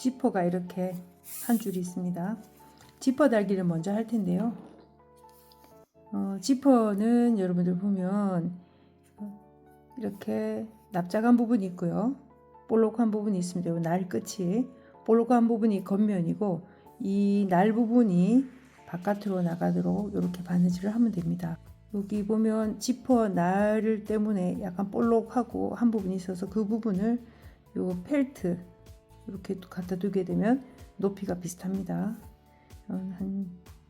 지퍼가 이렇게 한 줄이 있습니다. 지퍼 달기를 먼저 할 텐데요. 어, 지퍼는 여러분들 보면 이렇게 납작한 부분이 있고요. 볼록한 부분이 있습니다. 요날 끝이 볼록한 부분이 겉면이고 이 날 부분이 바깥으로 나가도록 이렇게 바느질을 하면 됩니다. 여기 보면 지퍼 날 때문에 약간 볼록하고 한 부분이 있어서 그 부분을 요 펠트 이렇게 또 갖다 두게 되면 높이가 비슷합니다. 어, 한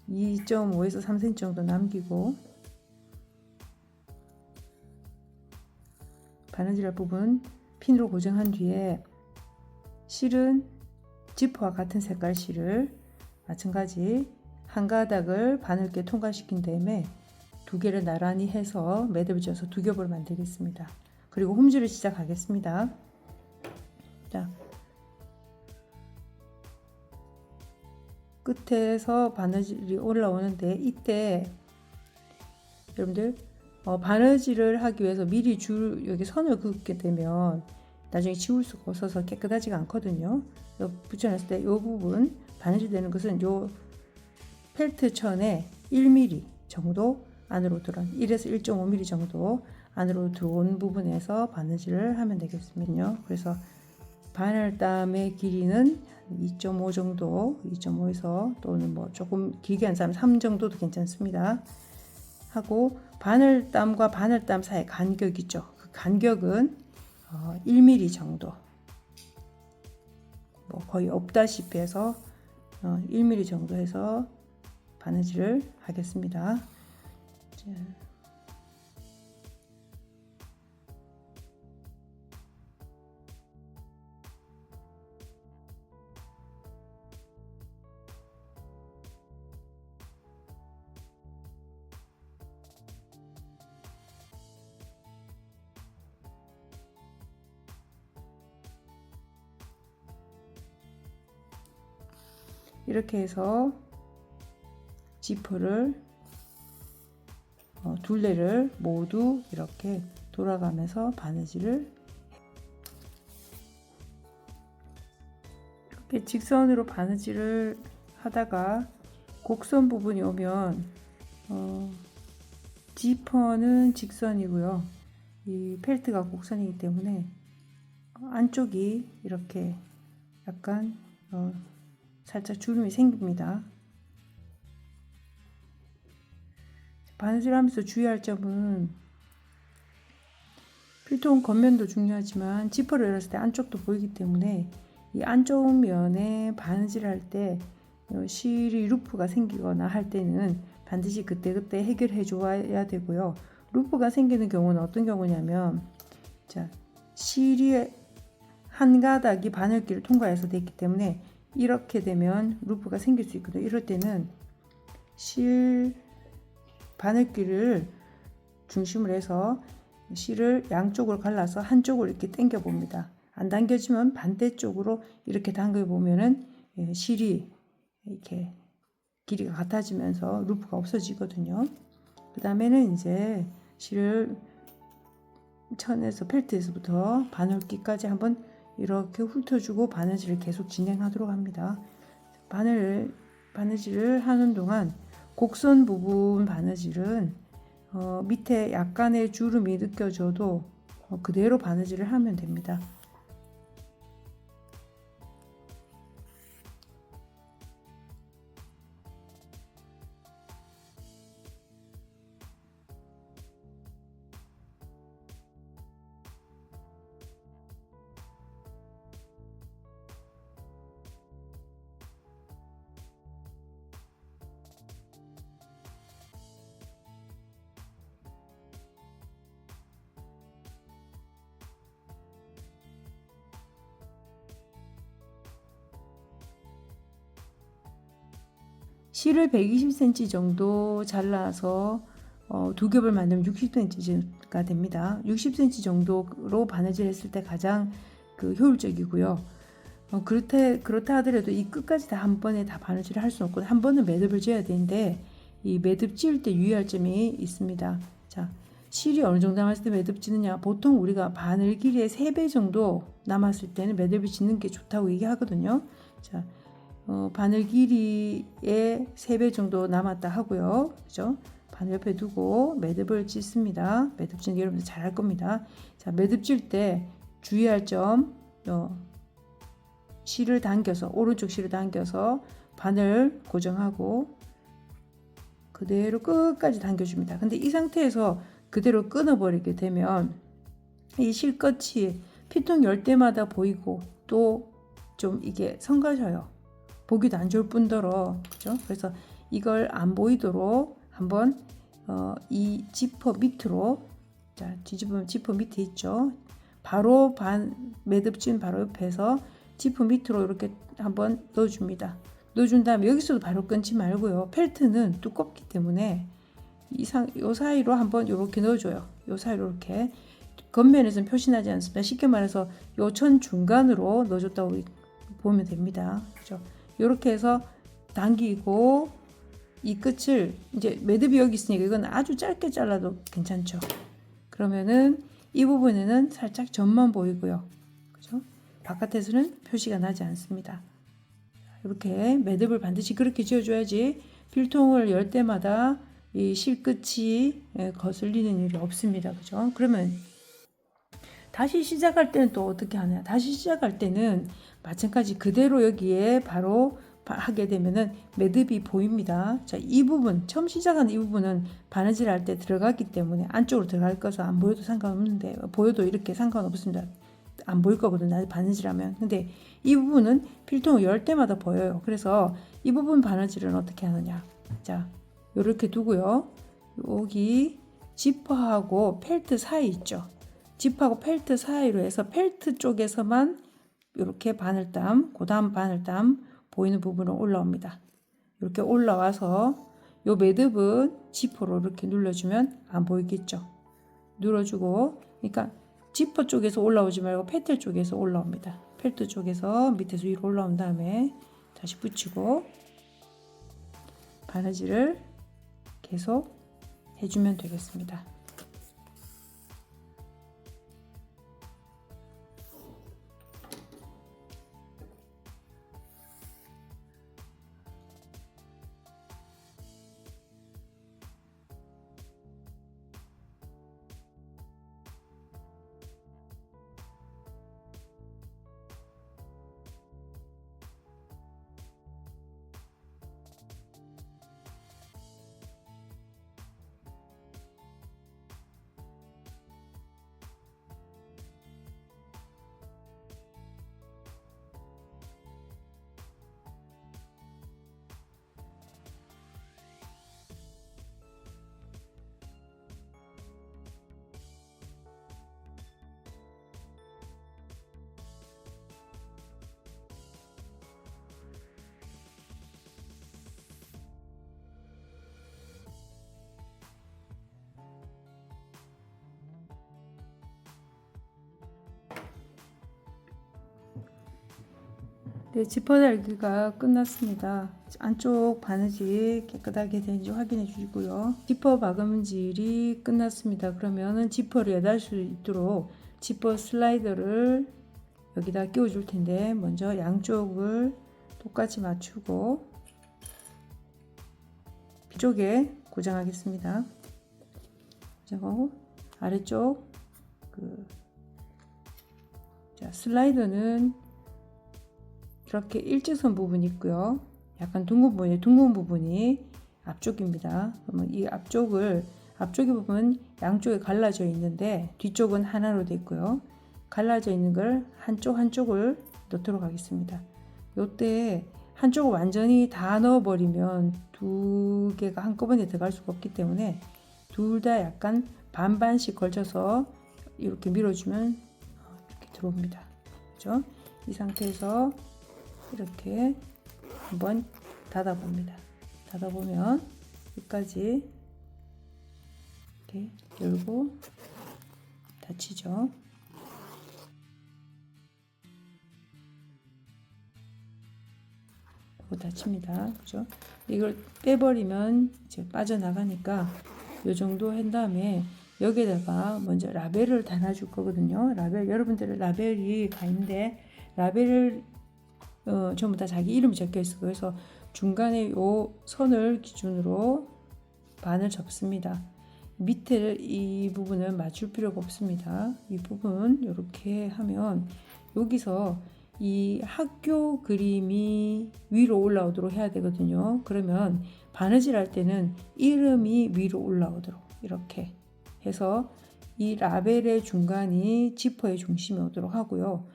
2.5에서 3cm 정도 남기고 바느질할 부분 핀으로 고정한 뒤에 실은 지퍼와 같은 색깔 실을 마찬가지 한 가닥을 바늘게 통과시킨 다음에 두 개를 나란히 해서 매듭을 지어서 두 겹을 만들겠습니다. 그리고 홈질을 시작하겠습니다. 자, 끝에서 바느질이 올라오는데 이때 여러분들 어, 바느질을 하기 위해서 미리 줄 여기 선을 긋게 되면 나중에 지울 수가 없어서 깨끗하지가 않거든요. 요 붙여놨을 때 이 부분 바느질 되는 것은 요 펠트 천에 1mm 정도 안으로 들어온 1에서 1.5mm 정도 안으로 들어온 부분에서 바느질을 하면 되겠습니다. 그래서 바늘땀의 길이는 2.5 정도, 2.5에서 또는 뭐 조금 길게 한 사람 3 정도도 괜찮습니다. 하고 바늘땀과 바늘땀 사이 간격 있죠. 그 간격은 어, 1mm 정도. 뭐 거의 없다시피 해서 어, 1mm 정도 해서 바느질을 하겠습니다. 자. 이렇게 해서 지퍼를 어, 둘레를 모두 이렇게 돌아가면서 바느질을 이렇게 직선으로 바느질을 하다가 곡선 부분이 오면 어, 지퍼는 직선이고요. 이 펠트가 곡선이기 때문에 안쪽이 이렇게 약간 어, 살짝 주름이 생깁니다. 바느질 하면서 주의할 점은 필통 겉면도 중요하지만 지퍼를 열었을 때 안쪽도 보이기 때문에 이 안쪽 면에 바느질할 때 어, 실이 루프가 생기거나 할 때는 반드시 그때그때 해결해 줘야 되고요. 루프가 생기는 경우는 어떤 경우냐면 자 실이 한 가닥이 바늘기를 통과해서 됐기 때문에 이렇게 되면 루프가 생길 수 있거든요. 이럴 때는 실 바늘기를 중심으로 해서 실을 양쪽으로 갈라서 한쪽으로 이렇게 당겨 봅니다. 안 당겨지면 반대쪽으로 이렇게 당겨 보면은 예, 실이 이렇게 길이가 같아지면서 루프가 없어지거든요. 그 다음에는 이제 실을 천에서 펠트에서부터 바늘기까지 한번 이렇게 훑어주고 바느질을 계속 진행하도록 합니다. 바늘 바느질을 하는 동안 곡선 부분 바느질은 어, 밑에 약간의 주름이 느껴져도 어, 그대로 바느질을 하면 됩니다. 실을 120cm 정도 잘라서 어, 두 겹을 만들면 60cm가 됩니다. 60cm 정도로 바느질 했을 때 가장 그 효율적이고요. 어, 그렇다, 그렇다 하더라도 이 끝까지 다 한 번에 다 바느질을 할 수는 없고 한 번은 매듭을 지어야 되는데 이 매듭 지을 때 유의할 점이 있습니다. 자, 실이 어느 정도 남았을 때 매듭 짓느냐? 보통 우리가 바늘 길이의 3배 정도 남았을 때는 매듭을 짓는 게 좋다고 얘기하거든요. 자, 어, 바늘 길이의 3배 정도 남았다 하고요. 그죠? 바늘 옆에 두고 매듭을 짓습니다. 매듭 게 여러분들 잘 할 겁니다. 자, 매듭 질 때 주의할 점, 어, 실을 당겨서, 오른쪽 실을 당겨서 바늘 고정하고 그대로 끝까지 당겨줍니다. 근데 이 상태에서 그대로 끊어버리게 되면 이 실끝이 피통 열 때마다 보이고 또 좀 이게 성가셔요. 보기도 안 좋을 뿐더러 그죠? 그래서 이걸 안 보이도록 한번 어, 이 지퍼 밑으로 자 뒤집으면 지퍼 밑에 있죠. 바로 반 매듭진 바로 옆에서 지퍼 밑으로 이렇게 한번 넣어줍니다. 넣어준 다음에 여기서도 바로 끊지 말고요. 펠트는 두껍기 때문에 이상 요 사이로 한번 이렇게 넣어줘요. 요 사이로 이렇게 겉면에서는 표시나지 않습니다. 쉽게 말해서 요천 중간으로 넣어줬다고 보면 됩니다. 그죠? 이렇게 해서 당기고 이 끝을 이제 매듭이 여기 있으니까 이건 아주 짧게 잘라도 괜찮죠. 그러면은 이 부분에는 살짝 점만 보이고요. 그죠? 바깥에서는 표시가 나지 않습니다. 이렇게 매듭을 반드시 그렇게 지어줘야지 필통을 열 때마다 이 실끝이 예, 거슬리는 일이 없습니다. 그죠? 그러면 다시 시작할 때는 또 어떻게 하냐? 다시 시작할 때는 마찬가지 그대로 여기에 바로 바- 하게 되면은 매듭이 보입니다. 자, 이 부분 처음 시작하는 이 부분은 바느질 할 때 들어갔기 때문에 안쪽으로 들어갈 것은 안 보여도 상관없는데 보여도 이렇게 상관없습니다. 안 보일 거거든요. 나중에 바느질하면. 근데 이 부분은 필통을 열 때마다 보여요. 그래서 이 부분 바느질은 어떻게 하느냐? 자, 이렇게 두고요. 여기 지퍼하고 펠트 사이 있죠. 지퍼하고 펠트 사이로 해서 펠트 쪽에서만 이렇게 바늘땀, 그 다음 바늘땀 보이는 부분으로 올라옵니다. 이렇게 올라와서 요 매듭은 지퍼로 이렇게 눌러주면 안 보이겠죠. 눌러주고, 그러니까 지퍼 쪽에서 올라오지 말고 펠트 쪽에서 올라옵니다. 펠트 쪽에서 밑에서 위로 올라온 다음에 다시 붙이고 바느질을 계속 해주면 되겠습니다. 네, 지퍼 달기가 끝났습니다. 안쪽 바느질 깨끗하게 되는지 확인해 주시고요. 지퍼 박음질이 끝났습니다. 그러면은 지퍼를 여달 수 있도록 지퍼 슬라이더를 여기다 끼워 줄 텐데 먼저 양쪽을 똑같이 맞추고 뒤쪽에 고정하겠습니다. 고정하고 아래쪽 그 자, 슬라이더는 이렇게 일직선 부분이 있고요. 약간 둥근 부분이 둥근 부분이 앞쪽입니다. 그러면 이 앞쪽을 앞쪽의 부분 양쪽에 갈라져 있는데 뒤쪽은 하나로 되어 있고요. 갈라져 있는 걸 한쪽 한쪽을 넣도록 하겠습니다. 요때 한쪽을 완전히 다 넣어버리면 두 개가 한꺼번에 들어갈 수가 없기 때문에 둘 다 약간 반반씩 걸쳐서 이렇게 밀어주면 이렇게 들어옵니다. 그죠? 이 상태에서 이렇게 한번 닫아 봅니다. 닫아 보면 여기까지 이렇게 열고 닫히죠. 닫힙니다. 그죠? 이걸 빼버리면 이제 빠져나가니까 이 정도 한 다음에 여기에다가 먼저 라벨을 달아줄 거거든요. 라벨 여러분들은 라벨이 가 있는데 라벨을 어, 전부 다 자기 이름이 적혀 있어. 그래서 중간에 요 선을 기준으로 반을 접습니다. 밑에 이 부분은 맞출 필요가 없습니다. 이 부분 이렇게 하면 여기서 이 학교 그림이 위로 올라오도록 해야 되거든요. 그러면 바느질 할 때는 이름이 위로 올라오도록 이렇게 해서 이 라벨의 중간이 지퍼의 중심이 오도록 하고요.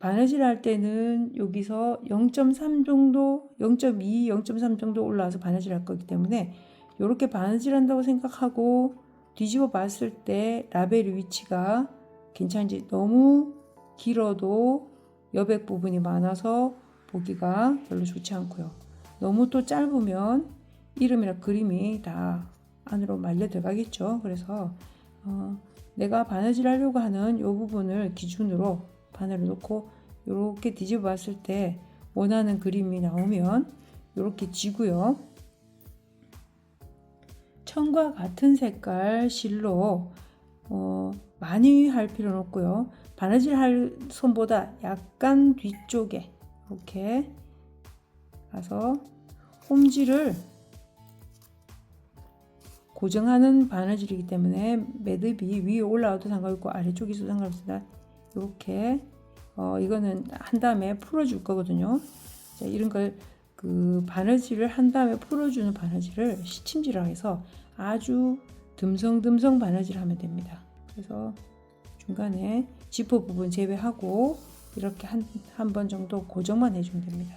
바느질 할 때는 여기서 0.3 정도, 0.2, 0.3 정도 올라와서 바느질 할 거기 때문에 이렇게 바느질 한다고 생각하고 뒤집어 봤을 때 라벨의 위치가 괜찮은지 너무 길어도 여백 부분이 많아서 보기가 별로 좋지 않고요. 너무 또 짧으면 이름이나 그림이 다 안으로 말려 들어가겠죠. 그래서 어, 내가 바느질 하려고 하는 이 부분을 기준으로 바늘을 놓고 이렇게 뒤집어 봤을 때 원하는 그림이 나오면 이렇게 지고요. 천과 같은 색깔 실로 어, 많이 할 필요는 없고요. 바느질 할 손보다 약간 뒤쪽에 이렇게 가서 홈질을 고정하는 바느질이기 때문에 매듭이 위에 올라와도 상관없고 아래쪽에 있어도 상관없습니다. 이렇게 어, 이거는 한 다음에 풀어줄 거거든요. 자, 이런 걸 그 바느질을 한 다음에 풀어주는 바느질을 시침질이라고 해서 아주 듬성듬성 바느질 하면 됩니다. 그래서 중간에 지퍼 부분 제외하고 이렇게 한 한 번 정도 고정만 해주면 됩니다.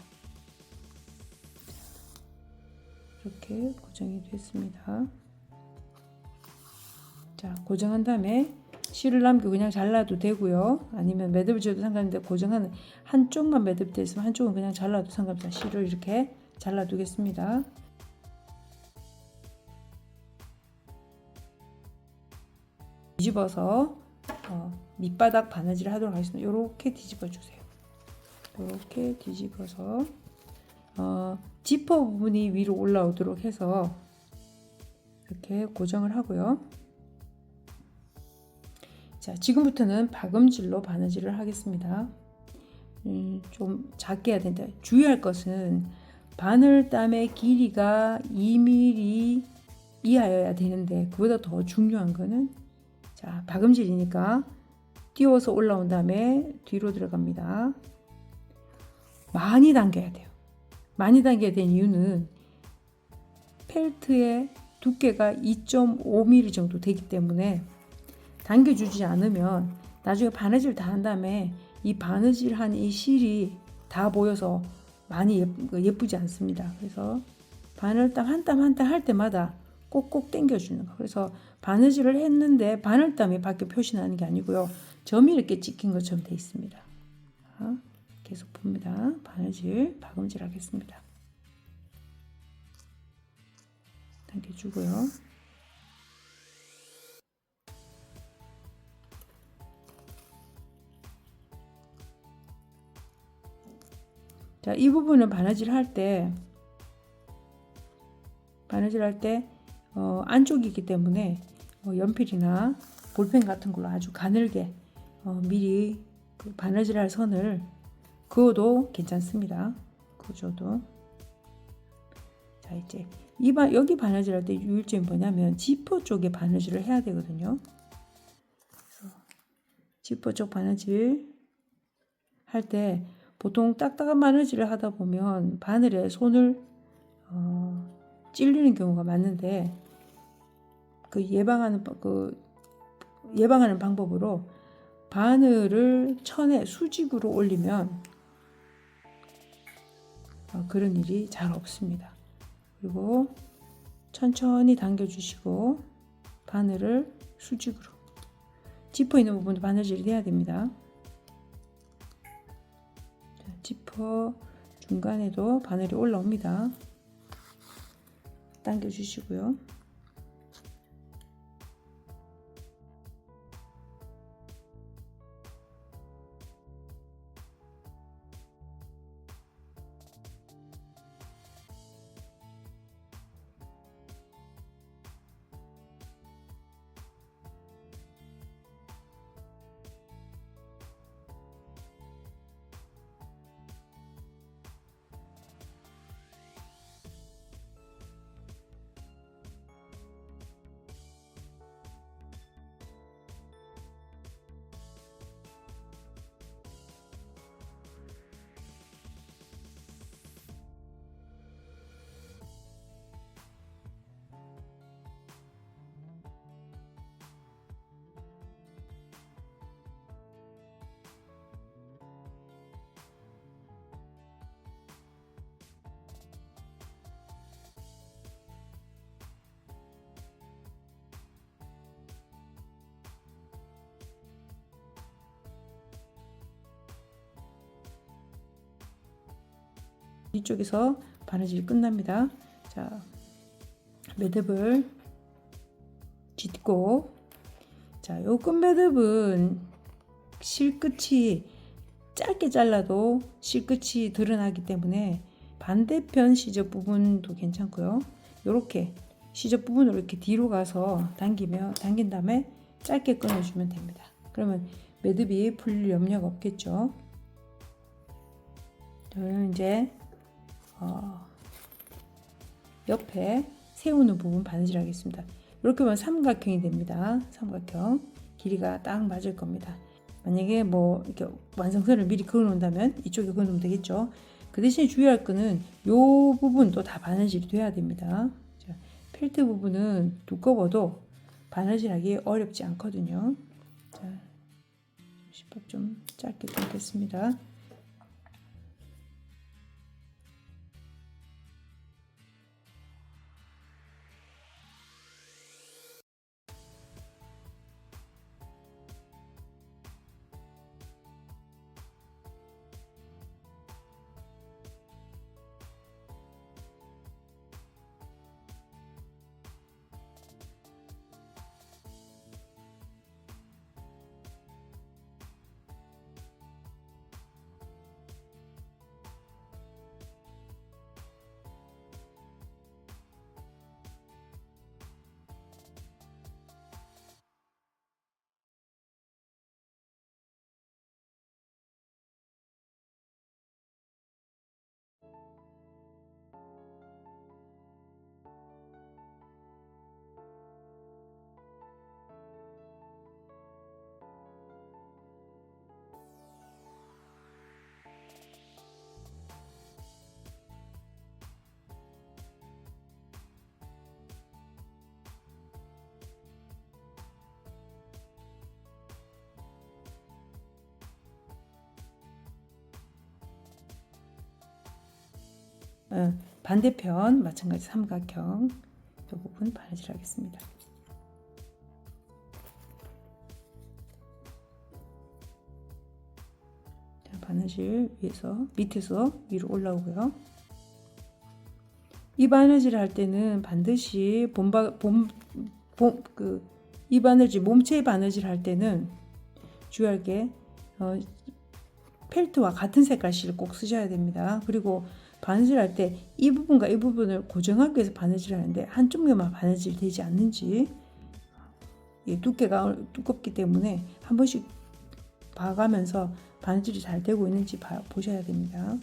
이렇게 고정이 됐습니다. 자, 고정한 다음에 실을 남기고 그냥 잘라도 되고요. 아니면 매듭을 지어도 상관없는데 고정하는 한쪽만 매듭되어 있으면 한쪽은 그냥 잘라도 상관없습니다. 실을 이렇게 잘라두겠습니다. 뒤집어서 어, 밑바닥 바느질을 하도록 하겠습니다. 이렇게 뒤집어 주세요. 이렇게 뒤집어서 어, 지퍼 부분이 위로 올라오도록 해서 이렇게 고정을 하고요. 자, 지금부터는 박음질로 바느질을 하겠습니다. 음, 좀 작게 해야 된다. 주의할 것은 바늘땀의 길이가 2mm 이하여야 되는데 그보다 더 중요한 거는 자, 박음질이니까 띄워서 올라온 다음에 뒤로 들어갑니다. 많이 당겨야 돼요. 많이 당겨야 되는 이유는 펠트의 두께가 2.5mm 정도 되기 때문에 당겨주지 않으면 나중에 바느질 다 한 다음에 이 바느질 한 이 실이 다 보여서 많이 예쁘, 지 않습니다. 그래서 바늘땀 한 땀 한 땀 할 때마다 꼭꼭 당겨주는 거. 그래서 바느질을 했는데 바늘땀이 밖에 표시나는 게 아니고요. 점이 이렇게 찍힌 것처럼 돼 있습니다. 자, 계속 봅니다. 바느질, 박음질 하겠습니다. 당겨주고요. 자, 이 부분은 바느질 할 때, 바느질 할 때 어, 안쪽이기 때문에 어, 연필이나 볼펜 같은 걸로 아주 가늘게 어, 미리 그 바느질 할 선을 그어도 괜찮습니다. 그어줘도. 자, 이제 이 바, 여기 바느질 할 때 유일점이 뭐냐면 지퍼 쪽에 바느질을 해야 되거든요. 지퍼 쪽 바느질 할 때 보통 딱딱한 바느질을 하다 보면 바늘에 손을 어, 찔리는 경우가 많은데 그 예방하는 그 예방하는 방법으로 바늘을 천에 수직으로 올리면 어, 그런 일이 잘 없습니다. 그리고 천천히 당겨주시고 바늘을 수직으로 짚어 있는 부분도 바느질이 돼야 됩니다. 지퍼 중간에도 바늘이 올라옵니다. 당겨 주시고요. 이쪽에서 바느질이 끝납니다. 자, 매듭을 짓고 자, 요 끝매듭은 실끝이 짧게 잘라도 실끝이 드러나기 때문에 반대편 시접 부분도 괜찮고요. 이렇게 시접 부분으로 이렇게 뒤로 가서 당기면 당긴 다음에 짧게 끊어주면 됩니다. 그러면 매듭이 풀릴 염려가 없겠죠. 저는 이제 어, 옆에 세우는 부분 바느질 하겠습니다. 이렇게 보면 삼각형이 됩니다. 삼각형 길이가 딱 맞을 겁니다. 만약에 뭐 이렇게 완성선을 미리 그어 놓는다면 이쪽에 그어 놓으면 되겠죠. 그 대신에 주의할 거는 요 부분도 다 바느질이 돼야 됩니다. 자, 펠트 부분은 두꺼워도 바느질하기 어렵지 않거든요. 자, 시법 좀 짧게 끊겠습니다. 반대편 마찬가지 삼각형 이 부분 바느질 하겠습니다. 자, 바느질 위에서 밑에서 위로 올라오고요. 이 바느질 할 때는 반드시 본바 본그이 바느질 몸체 바느질 할 때는 주의할 게 어, 펠트와 같은 색깔 실을 꼭 쓰셔야 됩니다. 그리고 바느질할 때 이 부분과 이 부분을 고정하기 위해서 바느질 하는데 한쪽 면만 바느질 되지 않는지 이 두께가 두껍기 때문에 한 번씩 봐가면서 바느질이 잘 되고 있는지 봐, 보셔야 됩니다.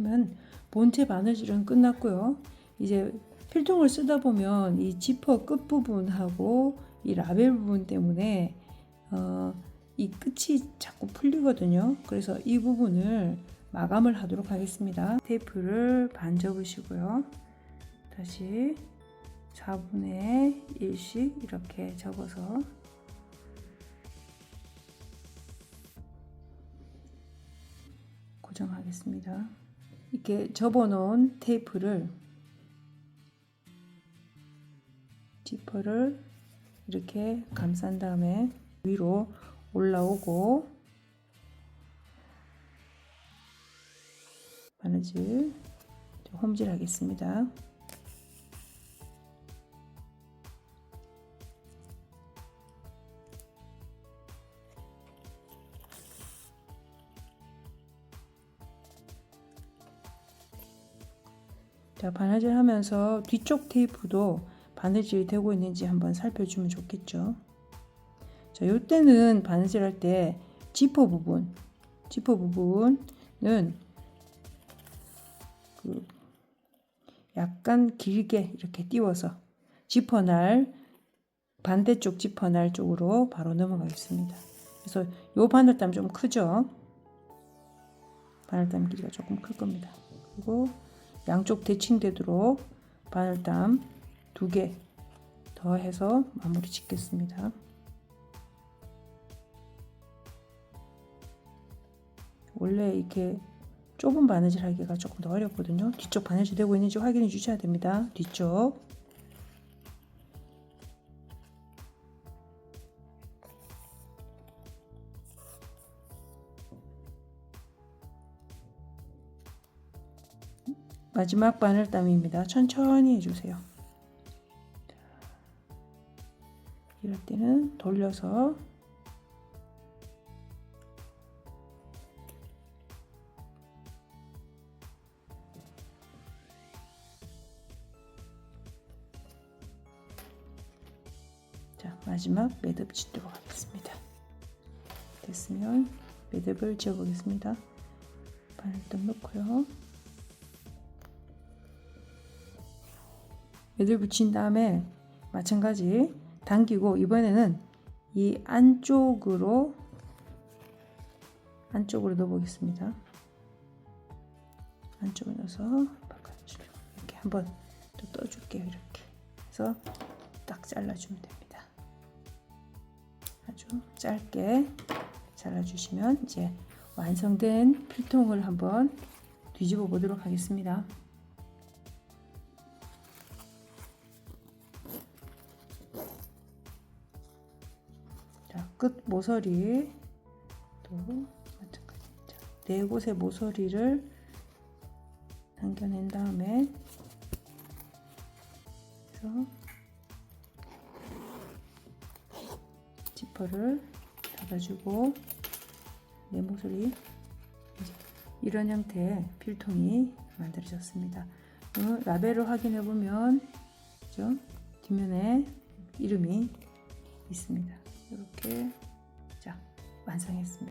그러면 본체 바느질은 끝났고요. 이제 필통을 쓰다 보면 이 지퍼 끝 부분하고 이 라벨 부분 때문에 어, 이 끝이 자꾸 풀리거든요. 그래서 이 부분을 마감을 하도록 하겠습니다. 테이프를 반 접으시고요. 다시 4분의 1씩 이렇게 접어서 고정하겠습니다. 이렇게 접어놓은 테이프를 지퍼를 이렇게 감싼 다음에 위로 올라오고 바느질 홈질 하겠습니다. 자, 바느질 하면서 뒤쪽 테이프도 바느질이 되고 있는지 한번 살펴주면 좋겠죠. 자, 요때는 바느질 할 때 지퍼 부분, 지퍼 부분은 그 약간 길게 이렇게 띄워서 지퍼날 반대쪽 지퍼날 쪽으로 바로 넘어가겠습니다. 그래서 요 바늘땀 좀 크죠? 바늘땀 길이가 조금 클 겁니다. 그리고 양쪽 대칭되도록 바늘땀 두 개 더 해서 마무리 짓겠습니다. 원래 이렇게 좁은 바느질 하기가 조금 더 어렵거든요. 뒤쪽 바느질 되고 있는지 확인해 주셔야 됩니다. 뒤쪽. 마지막 바늘땀입니다. 천천히 해주세요. 이럴 때는 돌려서 자 마지막 매듭 짓도록 하겠습니다. 됐으면 매듭을 지어 보겠습니다. 바늘땀 넣고요. 매듭 붙인 다음에 마찬가지 당기고 이번에는 이 안쪽으로 안쪽으로 넣어 보겠습니다. 안쪽으로 넣어서 바깥으로 이렇게 한번 또 떠줄게요. 이렇게 해서 딱 잘라주면 됩니다. 아주 짧게 잘라주시면 이제 완성된 필통을 한번 뒤집어 보도록 하겠습니다. 끝 모서리 또. 자, 네 곳의 모서리를 당겨낸 다음에 그래서 지퍼를 닫아주고 네 모서리 이런 형태의 필통이 만들어졌습니다. 어, 라벨을 확인해 보면 그죠? 뒷면에 이름이 있습니다. 이렇게 자 완성했습니다.